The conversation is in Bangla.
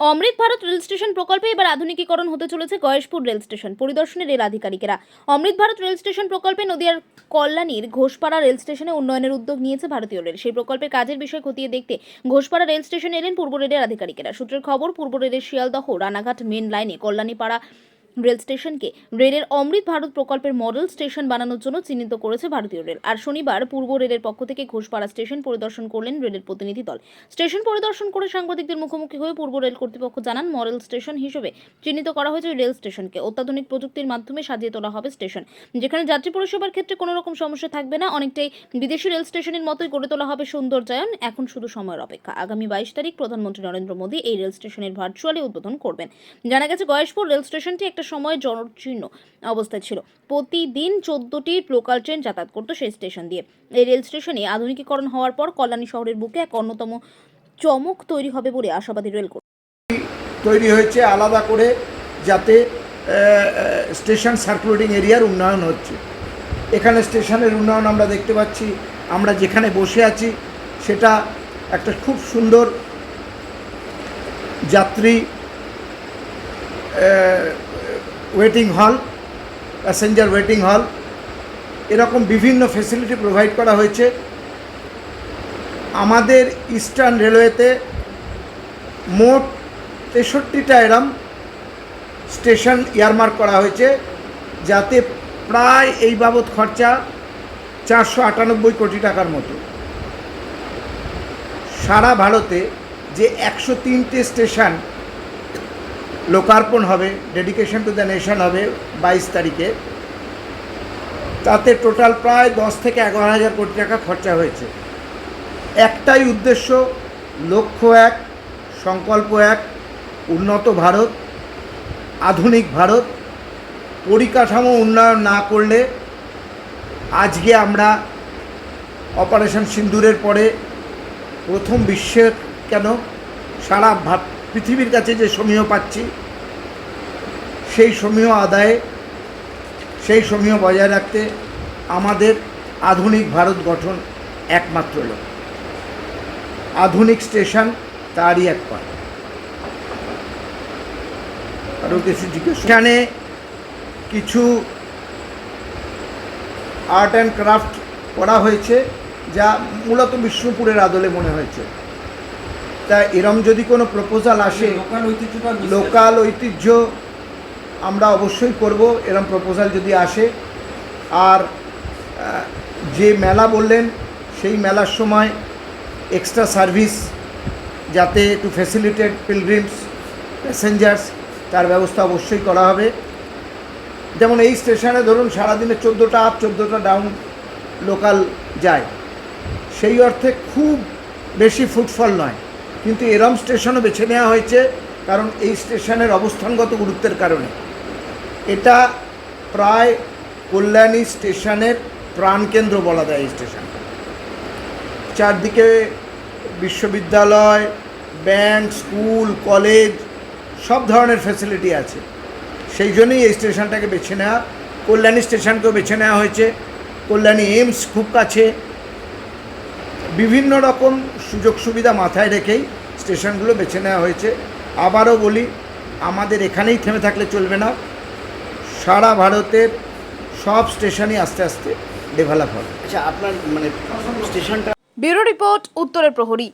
অমৃত ভারত রেল স্টেশন প্রকল্পে এবার আধুনিকীকরণ হতে চলেছে গয়েশপুর রেল স্টেশন, পরিদর্শনে রেল আধিকারিকেরা। অমৃত ভারত রেল স্টেশন প্রকল্পে নদিয়ার কল্যাণীর ঘোষপাড়া রেল স্টেশনে উন্নয়নের উদ্যোগ নিয়েছে ভারতীয় রেল। সেই প্রকল্পের কাজের বিষয় খতিয়ে দেখতে ঘোষপাড়া রেল স্টেশনে এলেন পূর্ব রেলের আধিকারিকেরা। সূত্রের খবর, পূর্ব রেলের শিয়ালদহ, রানাঘাট মেন লাইনে কল্যাণীপাড়া রেল স্টেশনকে রেলের অমৃত ভারত প্রকল্পের মডেল স্টেশন বানানোর জন্য চিহ্নিত করেছে ভারতীয় রেল। আর শনিবার পূর্ব রেলের পক্ষ থেকে ঘোষপাড়া স্টেশন পরিদর্শন করলেন রেলের প্রতিনিধি দল। স্টেশন পরিদর্শন করে সাংবাদিকদের মুখোমুখি হয়ে পূর্ব রেল কর্তৃপক্ষ জানান, মডেল স্টেশন হিসেবে চিহ্নিত করা হয়েছে রেল স্টেশনকে। অত্যাধুনিক প্রযুক্তির মাধ্যমে সাজিয়ে তোলা হবে স্টেশন। যেখানে যাত্রী পরিষেবার ক্ষেত্রে কোনো রকম সমস্যা থাকবে না, অনেকটাই বিদেশি রেল স্টেশনের মতোই গড়ে তোলা হবে সৌন্দর্যায়ন। এখন শুধু সময়ের অপেক্ষা। আগামী বাইশ তারিখ প্রধানমন্ত্রী নরেন্দ্র মোদী এই রেল স্টেশনের ভার্চুয়ালি উদ্বোধন করবেন। জানা গেছে, গয়েশপুর রেল স্টেশনটি একটা সময় জনশীর্ণ অবস্থায় ছিল। প্রতিদিন চোদ্দটি লোকাল ট্রেন যাতায়াত করতো সেই স্টেশন দিয়ে। এই রেল স্টেশনে আধুনিকীকরণ হওয়ার পর কল্যাণী শহরের বুকে এক অন্যতম চমক তৈরি হবে বলে আশাবাদী রেল তৈরি হয়েছে আলাদা করে যাতে স্টেশন সার্কুলেটিং এরিয়ার উন্নয়ন হচ্ছে। এখানে স্টেশনের উন্নয়ন আমরা দেখতে পাচ্ছি। আমরা যেখানে বসে আছি, সেটা একটা খুব সুন্দর যাত্রী ওয়েটিং হল প্যাসেঞ্জার ওয়েটিং হল এরকম বিভিন্ন ফেসিলিটি প্রোভাইড করা হয়েছে। আমাদের ইস্টার্ন রেলওয়েতে মোট তেষট্টিটা এরম স্টেশন ইয়ারমার্ক করা হয়েছে, যাতে প্রায় এই বাবদ খরচা চারশো আটানব্বই কোটি টাকার মতো। সারা ভারতে যে একশো তিনটে স্টেশন লোকার্পণ হবে ডেডিকেশন টু দ্য নেশন হবে বাইশ তারিখে। তাতে টোটাল প্রায় দশ থেকে এগারো হাজার কোটি টাকা খরচা হয়েছে। একটাই উদ্দেশ্য, লক্ষ্য এক, সংকল্প এক, উন্নত ভারত, আধুনিক ভারত। পরিকাঠামো উন্নয়ন না করলে আজকে আমরা অপারেশন সিন্দুরের পরে প্রথম বিশ্বের কেন সারা পৃথিবীর কাছে যে সমীহ পাচ্ছি, সেই সমীহ আদায়ে, সেই সমীহ বজায় রাখতে আমাদের আধুনিক ভারত গঠন একমাত্র লক্ষ্য আধুনিক স্টেশন তারই এক পার্ট আরও কিছু কিছু আর্ট অ্যান্ড ক্রাফট করা হয়েছে, যা মূলত বিষ্ণুপুরের আদলে মনে হয়েছে। তা এরম যদি কোনো প্রপোজাল আসে লোকাল ঐতিহ্য আমরা অবশ্যই করব এরম প্রপোজাল যদি আসে। আর যে মেলা বললেন সেই মেলার সময় এক্সট্রা সার্ভিস যাতে টু ফ্যাসিলিটেড পিলগ্রিমস প্যাসেঞ্জার্স তার ব্যবস্থা অবশ্যই করা হবে। যেমন এই স্টেশনে ধরুন সারাদিনে চোদ্দোটা আপ চোদ্দোটা ডাউন লোকাল যায়। সেই অর্থে খুব বেশি ফুটফল নয়। কিন্তু এরম স্টেশনও বেছে নেওয়া হয়েছে কারণ এই স্টেশনের অবস্থানগত গুরুত্বের কারণে। এটা প্রায় কল্যাণী স্টেশনের প্রাণকেন্দ্র বলা যায় এই স্টেশন। চারদিকে বিশ্ববিদ্যালয়, ব্যাংক, স্কুল, কলেজ, সব ধরনের ফ্যাসিলিটি আছে। সেই জন্যই এই স্টেশনটাকে বেছে নেওয়া, কল্যাণী স্টেশনকেও বেছে নেওয়া হয়েছে। কল্যাণী এইমস খুব কাছে। বিভিন্ন রকম সুযোগ সুবিধা মাথায় রেখেই স্টেশনগুলো বেছে নেওয়া হয়েছে। আবারও বলি আমাদের এখানেই থেমে থাকলে চলবে না। সারা ভারতের সব স্টেশনই আস্তে আস্তে ডেভেলপ হবে। আচ্ছা আপনার মানে স্টেশনটা ব্যুরো রিপোর্ট উত্তরের প্রহরী।